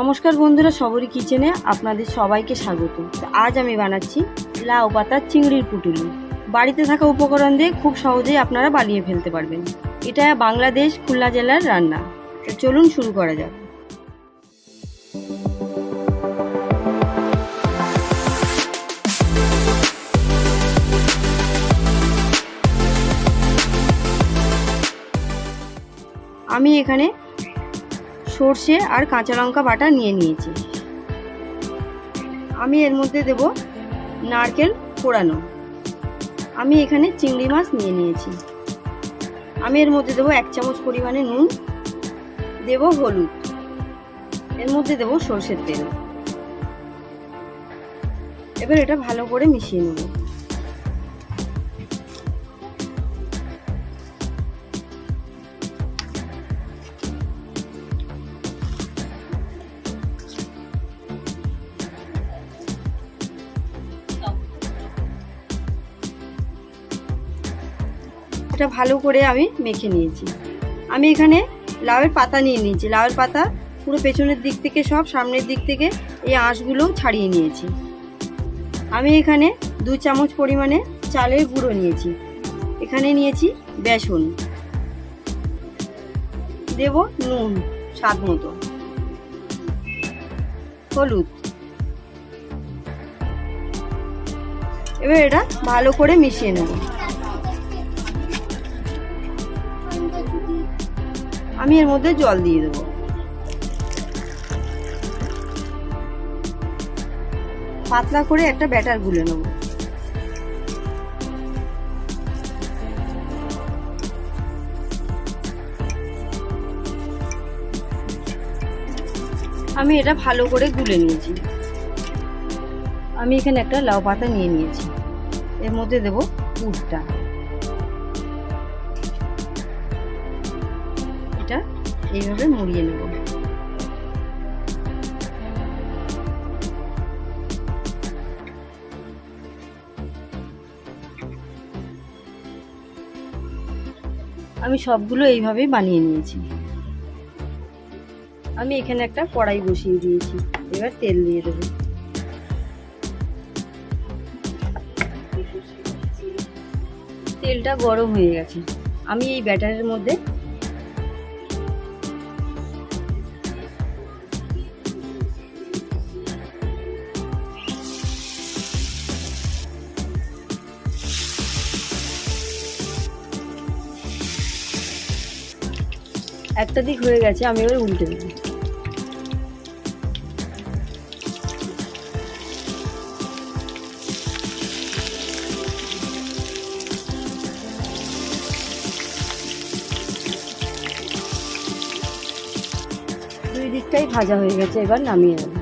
নমস্কার বন্ধুরা, সবরি কিচেনে আপনাদের সবাইকে স্বাগত। আজ আমি বানাচ্ছি লাউ পাতার চিংড়ির পুটুলি। বাড়িতে থাকা উপকরণ দিয়ে খুব সহজেই আপনারা বানিয়ে ফেলতে পারবেন। এটা বাংলাদেশ খুলনা জেলার রান্না। চলুন শুরু করা যাক। আমি এখানে সর্ষে আর কাঁচা লঙ্কা বাটা নিয়ে নিয়েছি। আমি এর মধ্যে দেব নারকেল পোড়ানো। আমি এখানে চিংড়ি মাছ নিয়ে নিয়েছি। আমি এর মধ্যে দেবো এক চামচ পরিমাণে নুন। দেব হলুদ। এর মধ্যে দেব সর্ষের তেল। এবার এটা ভালো করে মিশিয়ে নেব। এটা ভালো করে আমি মেখে নিয়েছি। আমি এখানে লাউয়ের পাতা নিয়ে নিয়েছি। লাউয়ের পাতা পুরো পেছনের দিক থেকে সব সামনের দিক থেকে এই আঁশগুলো ছাড়িয়ে নিয়েছি। আমি এখানে দু চামচ পরিমাণে চালের গুঁড়ো নিয়েছি। এখানে নিয়েছি বেসন। দেব নুন স্বাদ মতো। হলুদ। এবার এটা ভালো করে মিশিয়ে নেব। আমি এর মধ্যে জল দিয়ে দেবো। পাতলা করে একটা ব্যাটার গুলে নেব। আমি এটা ভালো করে গুলে নিয়েছি। আমি এখানে একটা লাউ পাতা নিয়ে নিয়েছি। এর মধ্যে দেব পুরটা এইভাবে মুড়িয়ে নেব। আমি সবগুলো এইভাবেই বানিয়ে নিয়েছি। আমি এখানে একটা কড়াই বসিয়ে দিয়েছি। এবার তেল দিয়ে দেবো। তেলটা গরম হয়ে গেছে। আমি এই ব্যাটারের মধ্যে একটা দিক হয়ে গেছে, আমি এবার উল্টে দেবো দুই দিকটাই ভাজা হয়ে গেছে, এবার নামিয়ে দেবো